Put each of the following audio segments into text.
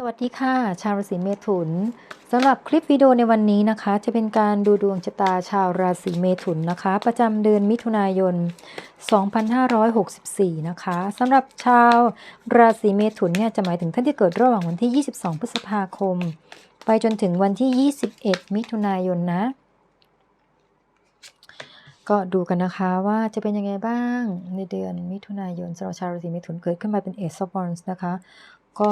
สวัสดีค่ะ ชาวราศีเมถุนสำหรับคลิปวิดีโอในวันนี้นะคะ จะเป็นการดูดวงชะตาชาวราศีเมถุนนะคะ ประจำเดือนมิถุนายน 2564 นะคะสำหรับชาวราศีเมถุนเนี่ยจะหมายถึงท่านที่เกิดระหว่างวันที่ 22 พฤษภาคม ไปจนถึงวันที่ 21 มิถุนายนนะ ก็ดูกันนะคะว่าจะเป็นยังไงบ้างในเดือนมิถุนายนสำหรับชาวราศีเมถุนเกิดขึ้นมาเป็นเอซอฟอนส์นะคะ ก็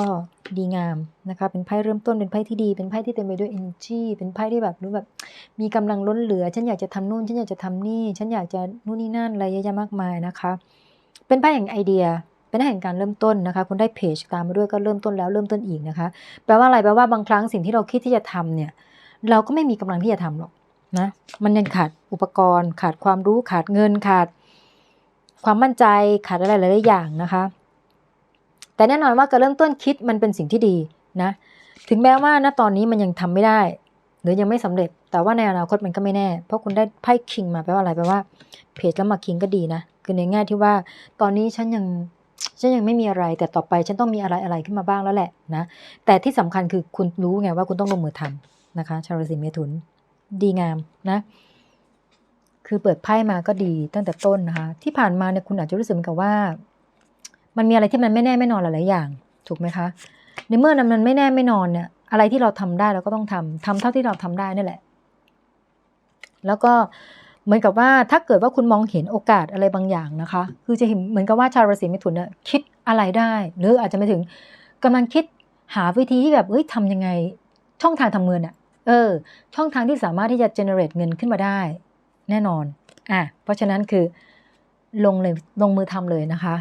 ดีงามนะคะ เป็นไพ่เริ่มต้น เป็นไพ่ที่ดี เป็นไพ่ที่เต็มไปด้วย energy เป็นไพ่ที่แบบรู้แบบ มีกำลังล้นเหลือ ฉันอยากจะทำนู่น ฉันอยากจะทำนี่ ฉันอยากจะนู่นนี่นั่นอะไรเยอะแยะมากมายนะคะ เป็นไพ่แห่งไอเดีย เป็นไพ่แห่งการเริ่มต้นนะคะคุณได้เพจตามมาด้วยก็เริ่มต้นแล้วเริ่มต้นอีกนะคะ แปลว่าอะไร แปลว่าบางครั้งสิ่งที่เราคิดที่จะทำเนี่ย เราก็ไม่มีกำลังที่จะทำหรอกนะ มันยังขาดอุปกรณ์ ขาดความรู้ ขาดเงิน ขาด ความมั่นใจ ขาดอะไรหลายๆอย่างนะคะ แต่แน่นอนว่าการเริ่มต้นคิดมันเป็นสิ่งที่ดีนะ ถึงแม้ว่าณตอนนี้มันยังทำไม่ได้ หรือยังไม่สำเร็จ แต่ว่าในอนาคตมันก็ไม่แน่ เพราะคุณได้ไพ่คิงมาแปลว่าอะไรแปลว่าเพจแล้วมาคิงก็ดีนะ คือในแง่ที่ว่า ตอนนี้ฉันยังฉันยังไม่มีอะไร แต่ต่อไปฉันต้องมีอะไรอะไรขึ้นมาบ้างแล้วแหละนะ แต่ที่สำคัญคือคุณรู้ไงว่าคุณต้องลงมือทำนะคะ ชาวราศีเมถุน ดีงามนะ คือเปิดไพ่มาก็ดีตั้งแต่ต้นนะคะ ที่ผ่านมาเนี่ยคุณอาจจะรู้สึกเหมือนกับว่า มันมีอะไรที่มันไม่แน่ไม่นอนหลายๆอย่าง ถูกไหมคะ ในเมื่อนั้นมันไม่แน่ไม่นอนเนี่ย อะไรที่เราทำได้เราก็ต้องทำทำเท่าที่เราทำได้นั่นแหละ แล้วก็เหมือนกับว่าถ้าเกิดว่าคุณมองเห็นโอกาสอะไรบางอย่างนะคะ คือจะเห็นเหมือนกับว่าชาวราศีเมถุนเนี่ยคิดอะไรได้ หรืออาจจะไม่ถึงกำลังคิดหาวิธีที่แบบเฮ้ยทำยังไงช่องทางทำเงินอะเออ ช่องทางที่สามารถที่จะ generate เงินขึ้นมาได้ แน่นอนอะเพราะฉะนั้นคือลงเลยลงมือทำเลยนะคะ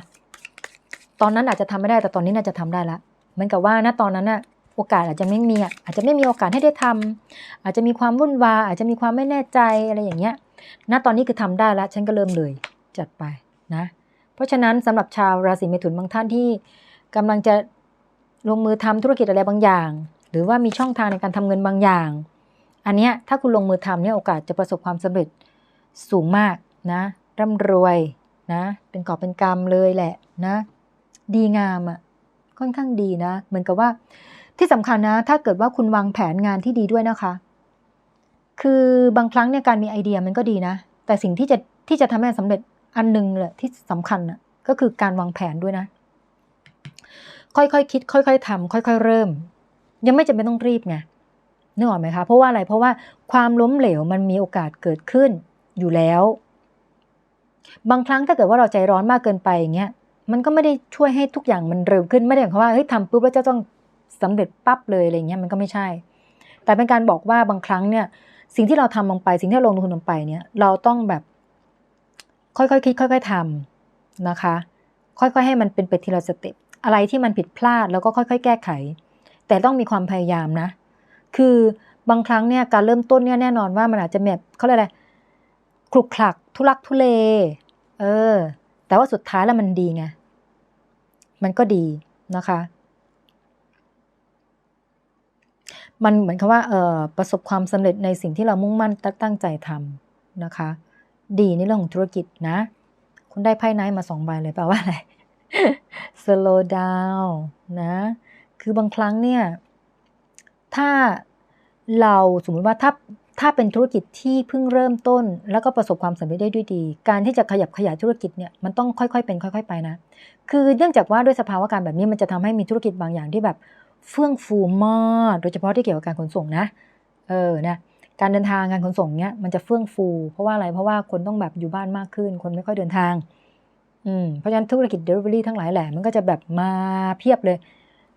ตอนนั้นอาจจะทำไม่ได้แต่ตอนนี้น่าจะทำได้ละเหมือนกับว่าณตอนนั้นน่ะโอกาสอาจจะไม่มีอาจจะไม่มีโอกาสให้ได้ทำอาจจะมีความวุ่นวายอาจจะมีความไม่แน่ใจอะไรอย่างเงี้ยณตอนนี้คือทำได้แล้วฉันก็เริ่มเลยจัดไปนะ เพราะฉะนั้นสำหรับชาวราศีเมถุนบางท่านที่กำลังจะลงมือทำธุรกิจอะไรบางอย่าง หรือว่ามีช่องทางในการทำเงินบางอย่าง อันเนี้ยถ้าคุณลงมือทำเนี่ยโอกาสจะประสบความสำเร็จสูงมากนะร่ำรวยนะ เป็นกอบเป็นกำเลยแหละนะ ดีงามอะ่ะค่อนข้างดีนะ เหมือนกับว่า ที่สำคัญนะ ถ้าเกิดว่าคุณวางแผนงานที่ดีด้วยนะคะ คือบางครั้งเนี่ยการมีไอเดียมันก็ดีนะ แต่สิ่งที่จะที่จะทำให้สำเร็จอันหนึ่งเลยที่สำคัญน่ะก็คือการวางแผนด้วยนะ ค่อยๆคคิด ค่อย ๆทำค่อย ๆ เริ่ม ยังไม่จำเป็นต้องรีบไงนึกออกไหมคะ เพราะว่าอะไร เพราะว่าความล้มเหลวมันมีโอกาสเกิดขึ้นอยู่แล้ว บางครั้งถ้าเกิดว่าเราใจร้อนมากเกินไปอย่างเงี้ย มันก็ไม่ได้ช่วยให้ทุกอย่างมันเร็วขึ้นไม่ได้หมายความว่าเฮ้ยทำปุ๊บแล้วจะต้องสำเร็จปั๊บเลยอะไรเงี้ยมันก็ไม่ใช่ แต่เป็นการบอกว่าบางครั้งเนี่ย สิ่งที่เราทำลงไป สิ่งที่เราลงทุนลงไปเนี่ย เราต้องแบบค่อยๆคิดค่อย ๆทำนะคะ ค่อยๆให้มันเป็นไปทีละสเต็ปอะไรที่มันผิดพลาดแล้วก็ค่อย ๆ แก้ไข แต่ต้องมีความพยายามนะ คือบางครั้งเนี่ยการเริ่มต้นเนี่ยแน่นอนว่ามันอาจจะแบบเขาเรียกอะไรคลุกคลักทุลักทุเล เออ แต่ว่าสุดท้ายแล้วมันดีไง มันก็ดีนะคะ มันเหมือนกับว่าเออประสบความสำเร็จในสิ่งที่เรามุ่งมั่นตั้งใจทำนะคะ ดีในเรื่องของธุรกิจนะ คุณได้ไพ่ไนท์มาสองใบเลยแปลว่าอะไร slow down นะ คือบางครั้งเนี่ย ถ้าเราสมมติว่าถ้า ถ้าเป็นธุรกิจที่เพิ่งเริ่มต้น แล้วก็ประสบความสำเร็จได้ด้วยดี การที่จะขยับขยายธุรกิจเนี่ยมันต้องค่อยๆเป็นค่อย ๆ ไปนะ คือเนื่องจากว่าด้วยสภาวะการแบบนี้มันจะทำให้มีธุรกิจบางอย่างที่แบบเฟื่องฟูมากโดยเฉพาะที่เกี่ยวกับการขนส่งนะ เออนะการเดินทางการขนส่งเนี้ยมันจะเฟื่องฟู เพราะว่าอะไรเพราะว่าคนต้องแบบอยู่บ้านมากขึ้น คนไม่ค่อยเดินทางอืมเพราะฉะนั้นธุรกิจ Delivery ทั้งหลายแหละมันก็จะแบบมาเพียบเลย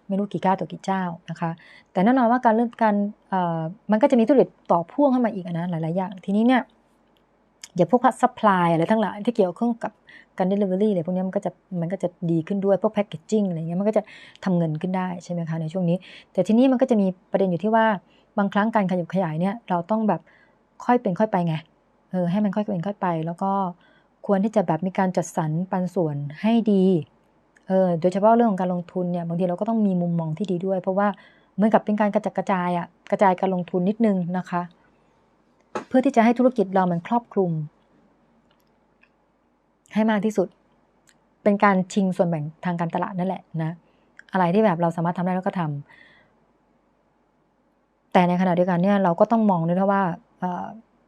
ไม่รู้กี่เก้าต่อกี่เจ้านะคะ แต่แน่นอนว่าการเรื่องการมันก็จะมีธุรกิจต่อพ่วงเข้ามาอีกนะหลาย ๆ อย่าง ทีนี้เนี่ยอย่าพวกซัพพลายอะไรทั้งหลายที่เกี่ยวข้องกับการ Delivery อะไรพวกนี้มันก็จะมันก็จะดีขึ้นด้วยพวกแพคเกจจิ้งอะไรเงี้ยมันก็จะทำเงินขึ้นได้ใช่ไหมคะในช่วงนี้ แต่ทีนี้มันก็จะมีประเด็นอยู่ที่ว่าบางครั้งการขยับขยายเนี่ยเราต้องแบบค่อยเป็นค่อยไปไงเออให้มันค่อยเป็นค่อยไป แล้วก็ควรที่จะแบบมีการจัดสรรปันส่วนให้ดี เออโดยเฉพาะเรื่องของการลงทุนเนี่ยบางทีเราก็ต้องมีมุมมองที่ดีด้วย เพราะว่าเหมือนกับเป็นการกระจัดกระจายอะกระจายการลงทุนนิดนึงนะคะ เพื่อที่จะให้ธุรกิจเรามันครอบคลุม ให้มากที่สุด เป็นการชิงส่วนแบ่งทางการตลาดนั่นแหละนะ อะไรที่แบบเราสามารถทำได้เราก็ทแต่ในขณะเดียวกันเนี่ยเราก็ต้องมองด้วยนะว่า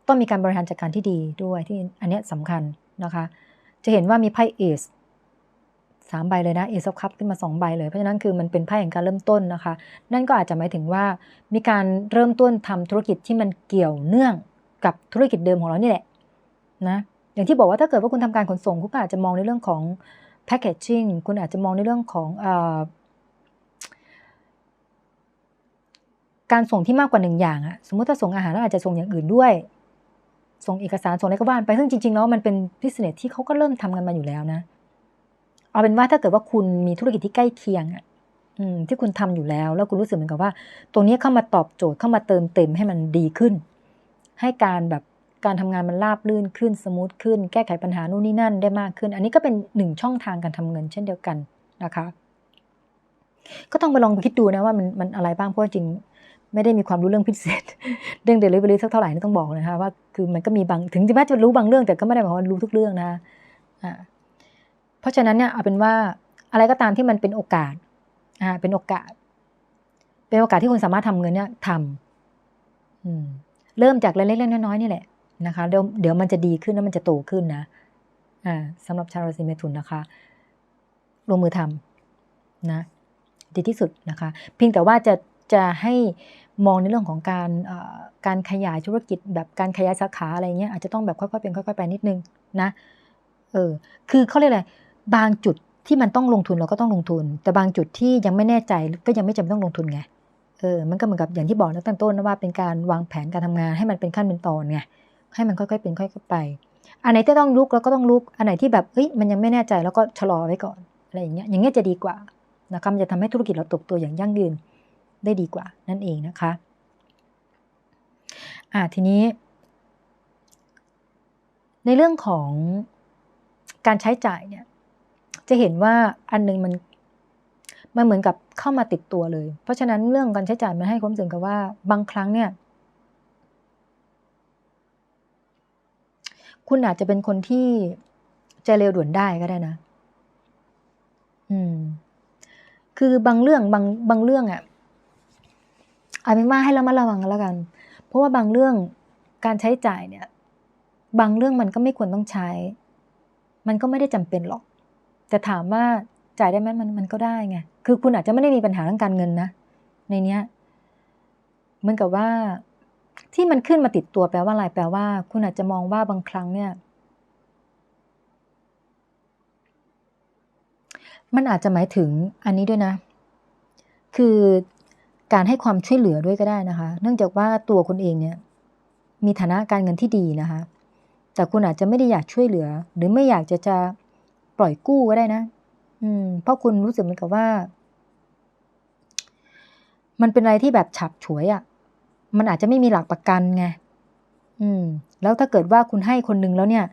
ต้องมีการบริหารจัดการที่ดีด้วยที่อันนี้สำคัญนะคะ จะเห็นว่ามีไพ่เอส สามใบเลยนะเอซอฟคัพขึ้นมาสองใบเลย เพราะฉะนั้นคือมันเป็นไพ่แห่งการเริ่มต้นนะคะ นั่นก็อาจจะหมายถึงว่ามีการเริ่มต้นทำธุรกิจที่มันเกี่ยวเนื่องกับธุรกิจเดิมของเรานี่แหละนะอย่างที่บอกว่าถ้าเกิดว่าคุณทำการขนส่งคุณก็อาจจะมองในเรื่องของแพคเกจจิ้งคุณอาจจะมองในเรื่องของอการส่งที่มากกว่าหนึ่งอย่างอะสมมติถ้าส่งอาหารแล้วอาจจะส่งอย่างอื่นด้วย ส่งเอกสารส่งอะไรก็ว่านไปซึ่งจริงๆแล้วมันเป็นพิเศษที่เขาก็เริ่มทำกันมาอยู่แล้วนะ เอาเป็นว่าถ้าเกิดว่าคุณมีธุรกิจที่ใกล้เคียงอะที่คุณทำอยู่แล้ว แล้วคุณรู้สึกเหมือนกับว่า ตรงนี้เข้ามาตอบโจทย์เข้ามาเติมเต็มให้มันดีขึ้น ให้การแบบการทำงานมันราบลื่นขึ้นสมูทขึ้น แก้ไขปัญหานู่นนี่นั่นได้มากขึ้น อันนี้ก็เป็นหนึ่งช่องทางการทำเงินเช่นเดียวกันนะคะ ก็ต้องไปลองคิดดูนะว่ามันมันอะไรบ้างเพราะจริงไม่ได้มีความรู้เรื่องพิเศษ เรื่องเดลิเวอรี่สักเท่าไหร่นี่ต้องบอกนะคะว่าคือมันก็มีบางถึงแม้จะรู้บางเรื่องแต่ก็ไม่ได้หมายความว่ารู้ทุกเรื่องนะอ่า ราะฉะนั้นเนี่ยเอาเป็นว่าอะไรก็ตามที่มันเป็นโอกาสอ่าเป็นโอกาส เป็นโอกาสที่คุณสามารถทำเงินเนี่ยทำเริ่มจากเล็กๆน้อยๆนี่แหละนะคะเดี๋ยวเดี๋ยวมันจะดีขึ้นแล้วมันจะโตขึ้นนะอ่าสำหรับชาวราศีเมถุนนะคะลงมือทำนะดีที่สุดนะคะ เพียงแต่ว่าจะจะให้มองในเรื่องของการการขยายธุรกิจ แบบการขยายสาขาอะไรเงี้ยอาจจะต้องแบบค่อยๆเป็นค่อย ๆ ไปนิดนึงนะเออคือเขาเรียกอะไร บางจุดที่มันต้องลงทุนเราก็ต้องลงทุน แต่บางจุดที่ยังไม่แน่ใจก็ยังไม่จำเป็นต้องลงทุนไงเออมันก็เหมือนกับอย่างที่บอกตั้งต้นนะว่าเป็นการวางแผนการทำงานให้มันเป็นขั้นเป็นตอนไงให้มันค่อยๆเป็นค่อยๆไป อันไหนที่ต้องลุกเราก็ต้องลุกอันไหนที่แบบเฮ้ยมันยังไม่แน่ใจแล้วก็ชะลอไว้ก่อนอะไรอย่างเงี้ยอย่างเงี้ยจะดีกว่านะคะมันจะทำให้ธุรกิจเราตบตัวอย่างยั่งยืนได้ดีกว่า นั่นเองนะคะอ่าทีนี้ ในเรื่องของการใช้จ่ายเนี่ย จะเห็นว่าอันนึงมันมันเหมือนกับเข้ามาติดตัวเลย เพราะฉะนั้นเรื่องการใช้จ่ายมันให้ความรู้สึกกับว่าบางครั้งเนี่ย คุณอาจจะเป็นคนที่ใจเร็วด่วนได้ก็ได้นะ อืม คือบางเรื่องบางบางเรื่องอะ่ะอาจเป็นว่าให้เรามาระวังกันแล้วกัน เพราะว่าบางเรื่องการใช้จ่ายเนี่ย บางเรื่องมันก็ไม่ควรต้องใช้ มันก็ไม่ได้จำเป็นหรอก แต่ถามว่าจ่ายได้ไหมมันมันก็ได้ไง คือคุณอาจจะไม่ได้มีปัญหาเรื่องการเงินนะ ในเนี้ยเหมือนกับว่าที่มันขึ้นมาติดตัวแปลว่าอะไรแปลว่า คุณอาจจะมองว่าบางครั้งเนี่ย มันอาจจะหมายถึงอันนี้ด้วยนะ คือการให้ความช่วยเหลือด้วยก็ได้นะคะ เนื่องจากว่าตัวคุณเองเนี่ย มีฐานะการเงินที่ดีนะคะ แต่คุณอาจจะไม่ได้อยากช่วยเหลือ หรือไม่อยากจะจะ ปล่อยกู้ก็ได้นะ อืม เพราะคุณรู้สึกเหมือนกับว่า มันเป็นอะไรที่แบบฉับฉวยอะ่ะ มันอาจจะไม่มีหลักประกันไง อืม แล้วถ้าเกิดว่าคุณให้คนนึงแล้วเนี่ย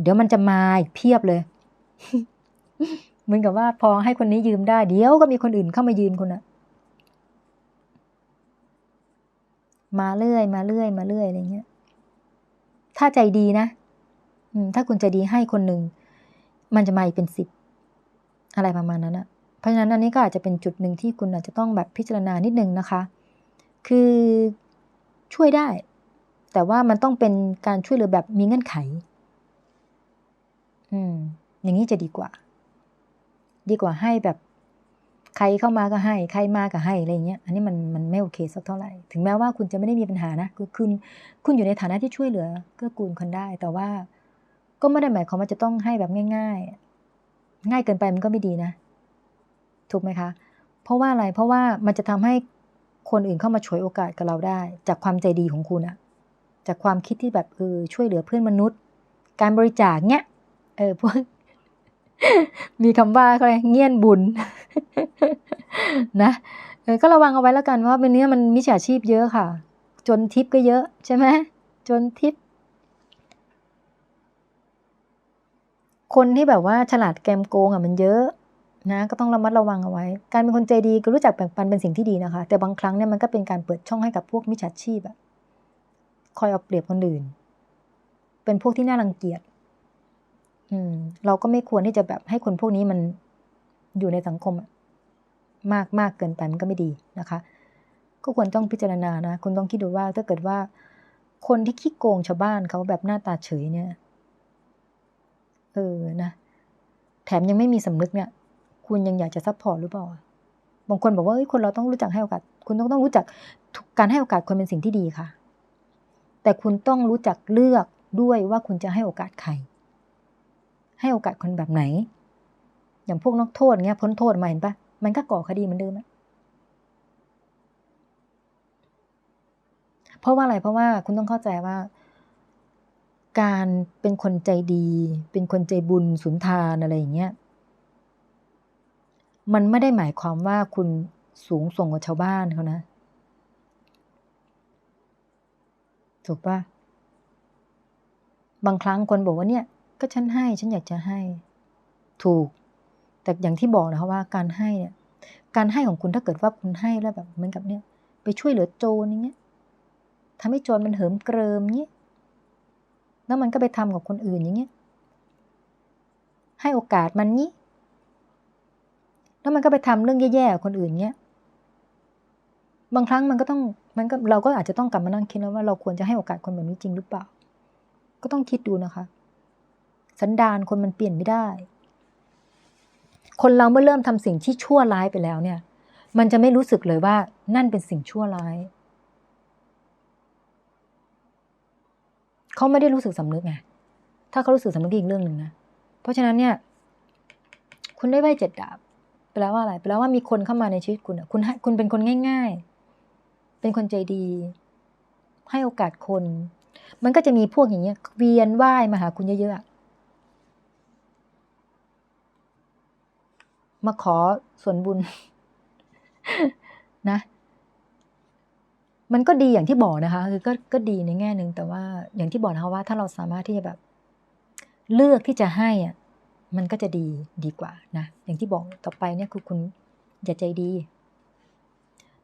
เดี๋ยวมันจะมาอีกเพียบเลย เหมือนกับว่าพอให้คนนี้ยืมได้ เดี๋ยวก็มีคนอื่นเข้ามายืมคุณอะมาเรื่อย มาเรื่อย มาเรื่อยอะไรเงี้ย ถ้าใจดีนะอืมถ้าคุณใจดีให้คนหนึ่ง มันจะมาอีกเป็นสิบอะไรประมาณนั้นอะเพราะฉะนั้นอันนี้ก็อาจจะเป็นจุดหนึ่งที่คุณอาจจะต้องแบบพิจารณานิดนึงนะคะ คือช่วยได้ แต่ว่ามันต้องเป็นการช่วยเหลือแบบมีเงื่อนไข อืม อย่างนี้จะดีกว่า ดีกว่าให้แบบใครเข้ามาก็ให้ ใครมาก็ให้อะไรเงี้ย อันนี้มันมันไม่โอเคสักเท่าไหร่ ถึงแม้ว่าคุณจะไม่ได้มีปัญหานะ คือคุณคุณอยู่ในฐานะที่ช่วยเหลือเกื้อกูลคนได้ แต่ว่า ก็ไม่ได้หมายความว่าจะต้องให้แบบง่าย ๆ ง่ายเกินไปมันก็ไม่ดีนะ ถูกไหมคะ เพราะว่าอะไร เพราะว่ามันจะทำให้คนอื่นเข้ามาฉวยโอกาสกับเราได้ จากความใจดีของคุณอะจากความคิดที่แบบเออช่วยเหลือเพื่อนมนุษย์ การบริจาคเนี้ยเออพวกมีคำว่าอะไรเงี้ยนบุญ นะเออก็ระวังเอาไว้แล้วกันว่าเป็นเนี้มันมิจฉาชีพเยอะค่ะ จนทิปก็เยอะ ใช่ไหมจนทิป คนที่แบบว่าฉลาดแกมโกงอะมันเยอะนะก็ต้องระมัดระวังเอาไว้ การเป็นคนใจดีก็รู้จักแบ่งปันเป็นสิ่งที่ดีนะคะ แต่บางครั้งเนี่ยมันก็เป็นการเปิดช่องให้กับพวกมิจฉาชีพอะคอยเอาเปรียบคนอื่น เป็นพวกที่น่ารังเกียจอืม เราก็ไม่ควรที่จะแบบให้คนพวกนี้มันอยู่ในสังคมมากมากเกินไปมันก็ไม่ดีนะคะ ก็ควรต้องพิจารณานะคุณต้องคิดดูว่าถ้าเกิดว่า คนที่ขี้โกงชาวบ้านเขาแบบหน้าตาเฉยเนี่ย เออนะแถมยังไม่มีสำนึกเนี่ย คุณยังอยากจะซัพพอร์ตหรือเปล่าบางคนบอกว่าเฮ้ยคนเราต้องรู้จักให้โอกาส คุณต้องต้องรู้จักการให้โอกาสคนเป็นสิ่งที่ดีค่ะ แต่คุณต้องรู้จักเลือกด้วยว่าคุณจะให้โอกาสใคร ให้โอกาสคนแบบไหน อย่างพวกนักโทษเงี้ยพ้นโทษมาเห็นปะมันก็ก่อคดีเหมือนเดิมอะเพราะว่าอะไรเพราะว่าคุณต้องเข้าใจว่า การเป็นคนใจดี เป็นคนใจบุญสุนทานอะไรอย่างเงี้ยมันไม่ได้หมายความว่าคุณสูงส่งกว่าชาวบ้านเขานะ ถูกปะบางครั้งคนบอกว่าเนี่ย ก็ฉันให้ ฉันอยากจะให้ ถูก แต่อย่างที่บอกนะคะว่าการให้เนี่ย การให้ของคุณถ้าเกิดว่าคุณให้แล้วแบบเหมือนกับเนี่ย ไปช่วยเหลือโจรอย่างเงี้ยทำให้โจรมันเหิมเกริมเงี้ย แล้วมันก็ไปทำกับคนอื่นอย่างเงี้ย ให้โอกาสมันนี้ แล้วมันก็ไปทำเรื่องแย่ๆกับคนอื่นเงี้ย บางครั้งมันก็ต้องมันก็เราก็อาจจะต้องกลับมานั่งคิดแล้วว่าเราควรจะให้โอกาสคนแบบนี้จริงหรือเปล่า ก็ต้องคิดดูนะคะ สันดานคนมันเปลี่ยนไม่ได้ คนเราเมื่อเริ่มทำสิ่งที่ชั่วร้ายไปแล้วเนี่ย มันจะไม่รู้สึกเลยว่านั่นเป็นสิ่งชั่วร้าย เขาไม่ได้รู้สึกสำนึกไงถ้าเขารู้สึกสำนึกอีกเรื่องหนึ่งนะเพราะฉะนั้นเนี่ย คุณได้ไพ่เจ็ดดาบแปลว่าอะไรแปลว่ามีคนเข้ามาในชีวิตคุณคุณให้คุณเป็นคนง่าย ๆ เป็นคนใจดี ให้โอกาสคน มันก็จะมีพวกอย่างเงี้ย เวียนว่ายมาหาคุณเยอะๆมาขอส่วนบุญ นะ มันก็ดีอย่างที่บอกนะคะ คือก็ก็ดีในแง่หนึ่งแต่ว่าอย่างที่บอกนะคะว่าถ้าเราสามารถที่จะแบบ เลือกที่จะให้อะมันก็จะดีดีกว่านะอย่างที่บอกต่อไปเนี่ยคือคุณอย่าใจดี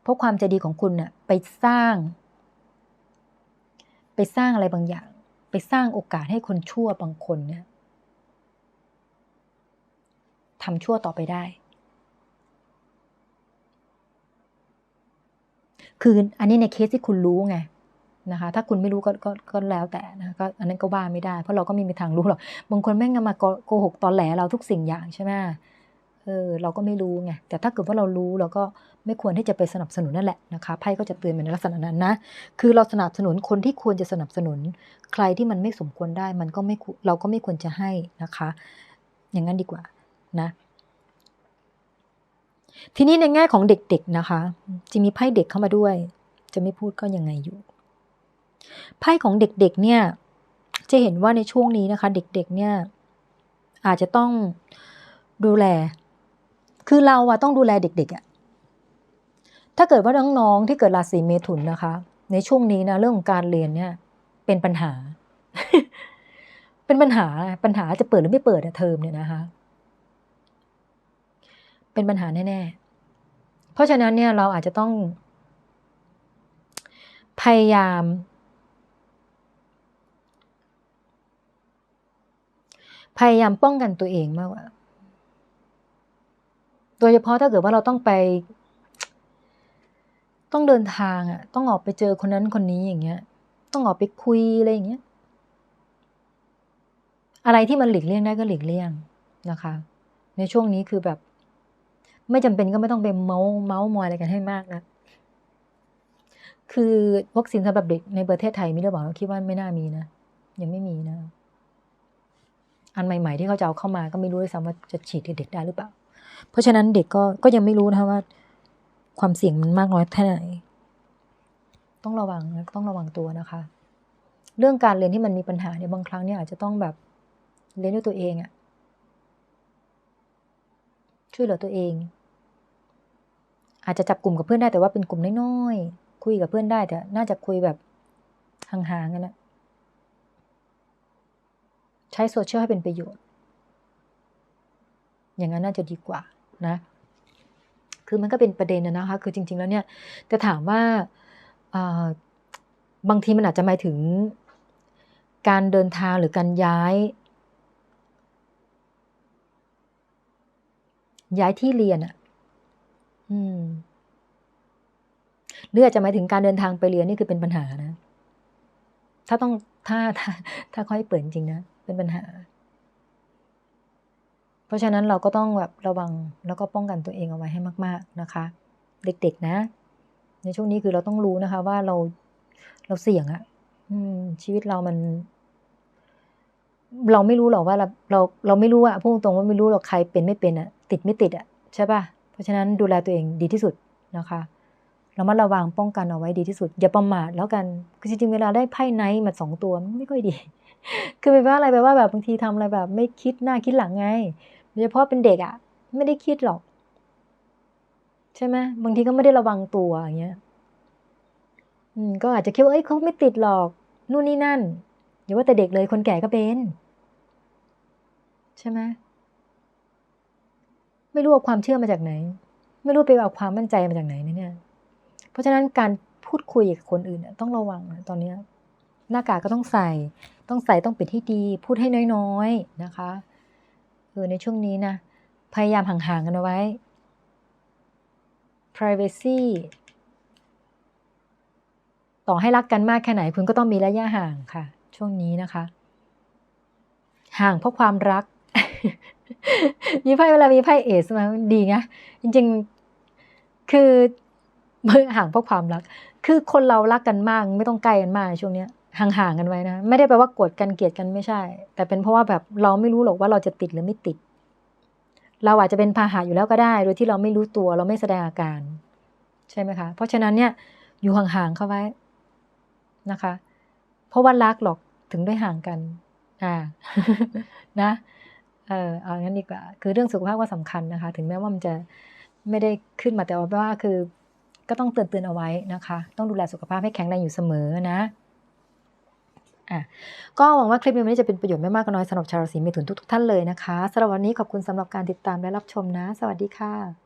เพราะความใจดีของคุณน่ะไปสร้าง ไปสร้างอะไรบางอย่าง ไปสร้างโอกาสให้คนชั่วบางคนเนี่ยทำชั่วต่อไปได้ คืออันนี้ในเคสที่คุณรู้ไงนะคะ ถ้าคุณไม่รู้ก็ก็ก็แล้วแต่นะก็อันนั้นก็ว่าไม่ได้ เพราะเราก็ไม่มีทางรู้หรอกบางคนแม่งมาโกหกตอนแหลเราทุกสิ่งอย่างใช่ไหมเออเราก็ไม่รู้ไงแต่ถ้าเกิดว่าเรารู้เราก็ไม่ควรที่จะไปสนับสนุนนั่นแหละนะคะไพ่ก็จะเตือนในลักษณะนั้นนะคือเราสนับสนุนคนที่ควรจะสนับสนุน ใครที่มันไม่สมควรได้มันก็ไม่เราก็ไม่ควรจะให้นะคะ อย่างนั้นดีกว่านะ ทีนี้ในแง่ของเด็กๆนะคะ จะมีไพ่เด็กเข้ามาด้วย จะไม่พูดก็ยังไงอยู่ ไพ่ของเด็กๆเนี่ย จะเห็นว่าในช่วงนี้นะคะ เด็กๆเนี่ย อาจจะต้องดูแล คือเราอะต้องดูแลเด็กๆอะถ้าเกิดว่าน้องๆที่เกิดราศีเมถุนนะคะ ในช่วงนี้นะเรื่องของการเรียนเนี่ย เป็นปัญหา เป็นปัญหาปัญหาจะเปิดหรือไม่เปิดอะเทอมเนี่ยนะคะ เป็นปัญหาแน่ๆ เพราะฉะนั้นเนี่ยเราอาจจะต้อง พยายาม พยายามป้องกันตัวเองมากกว่าโดยเฉพาะถ้าเกิดว่าเราต้องไป ต้องเดินทางอะ ต้องออกไปเจอคนนั้นคนนี้อย่างเงี้ย ต้องออกไปคุยอะไรอย่างเงี้ย อะไรที่มันหลีกเลี่ยงได้ก็หลีกเลี่ยงนะคะ ในช่วงนี้คือแบบ ไม่จำเป็นก็ไม่ต้องไปเมาส์เมาส์มอยอะไรกันให้มากนะคือวัคซีนสำหรับเด็กในประเทศไทยมีหรือเปล่าเราคิดว่าไม่น่ามีนะยังไม่มีนะอันใหม่ ๆ ที่เขาจะเอาเข้ามาก็ไม่รู้ด้วยซ้ำว่าจะฉีดเด็กได้หรือเปล่า เพราะฉะนั้นเด็กก็ก็ยังไม่รู้นะคะว่า ความเสี่ยงมันมากน้อยแค่ไหน ต้องระวังนะต้องระวังตัวนะคะ เรื่องการเรียนที่มันมีปัญหาเนี่ยบางครั้งเนี่ยอาจจะต้องแบบเรียนด้วยตัวเองอะ ช่วยเหลือตัวเอง อาจจะจับกลุ่มกับเพื่อนได้แต่ว่าเป็นกลุ่มน้อยๆคุยกับเพื่อนได้แต่น่าจะคุยแบบห่างๆกันนะใช้โซเชียลให้เป็นประโยชน์ อย่างนั้นน่าจะดีกว่านะ คือมันก็เป็นประเด็นนะคะ คือจริง ๆ แล้วเนี่ยจะถามว่าบางทีมันอาจจะหมายถึงการเดินทางหรือการย้าย ย้ายที่เรียนอะ อืมหรืออาจจะหมายถึงการเดินทางไปเรียนนี่คือเป็นปัญหานะ ถ้าต้องถ้าถ้าถ้าค่อยเปิดจริงนะ เป็นปัญหา เพราะฉะนั้นเราก็ต้องแบบระวังแล้วก็ป้องกันตัวเองเอาไว้ให้มาก ๆนะคะ เด็ก ๆ นะ ในช่วงนี้คือเราต้องรู้นะคะ ว่าเราเราเสี่ยงอะชีวิตเรามัน เราไม่รู้หรอกว่าเราเราเราไม่รู้อะพูดตรงว่าไม่รู้หรอกใครเป็นไม่เป็นอะติดไม่ติดอะใช่ป่ะเพราะฉะนั้นดูแลตัวเองดีที่สุดนะคะเรามาระวังป้องกันเอาไว้ดีที่สุด อย่าประมาทแล้วกันคือจริงๆเวลาได้ไพ่ไนท์มาสองตัวมันไม่ค่อยดี คือแปลว่าอะไรแปลว่าแบบบางทีทำอะไรแบบ ไม่คิดหน้าคิดหลังไงโดยเฉพาะเป็นเด็กอะไม่ได้คิดหรอก ใช่ไหมบางทีก็ไม่ได้ระวังตัวอย่างเงี้ยอืมก็อาจจะคิดว่าเอ้ยเขาไม่ติดหรอกนู่นนี่นั่นอย่าว่าแต่เด็กเลยคนแก่ก็เป็น ใช่ไหมไม่รู้เอาความเชื่อมาจากไหน ไม่รู้ไปเอาความมั่นใจมาจากไหนเนี่ย เพราะฉะนั้นการพูดคุยกับคนอื่นต้องระวังนะตอนเนี้หน้ากากก็ต้องใส่ ต้องใส่ต้องปิดให้ดี พูดให้น้อยๆนะคะเออในช่วงนี้นะ พยายามห่างๆกันเอาไว้ privacy ต่อให้รักกันมากแค่ไหน คุณก็ต้องมีระยะห่างค่ะ ช่วงนี้นะคะ ห่างเพราะความรัก มีไพ่เวลามีไพ่เอสมาดีไงจริง ๆ คือเมื่อห่างเพราะความรัก คือคนเรารักกันมาก ไม่ต้องใกล้กันมากในช่วงเนี้ยห่างๆกันไว้นะไม่ได้แปลว่าโกรธกันเกลียดกันไม่ใช่ แต่เป็นเพราะว่าแบบเราไม่รู้หรอกว่าเราจะติดหรือไม่ติด เราอาจจะเป็นพาหะอยู่แล้วก็ได้ โดยที่เราไม่รู้ตัวเราไม่แสดงอาการ ใช่ไหมคะ เพราะฉะนั้นเนี่ยอยู่ห่างๆเข้าไว้นะคะ เพราะว่ารักหรอกถึงได้ห่างกัน อ่า นะ เออเอางั้นดีกว่า คือเรื่องสุขภาพก็สำคัญนะคะ ถึงแม้ว่ามันจะไม่ได้ขึ้นมาแต่ว่าคือก็ต้องเตือนเตือนเอาไว้นะคะ ต้องดูแลสุขภาพให้แข็งแรงอยู่เสมอนะอะก็หวังว่าคลิปนี้วันนี้จะเป็นประโยชน์ไม่มากก็น้อยสำหรับชาวราศีเมถุนทุกๆท่านเลยนะคะสำหรับวันนี้ขอบคุณสำหรับการติดตามและรับชมนะ สวัสดีค่ะ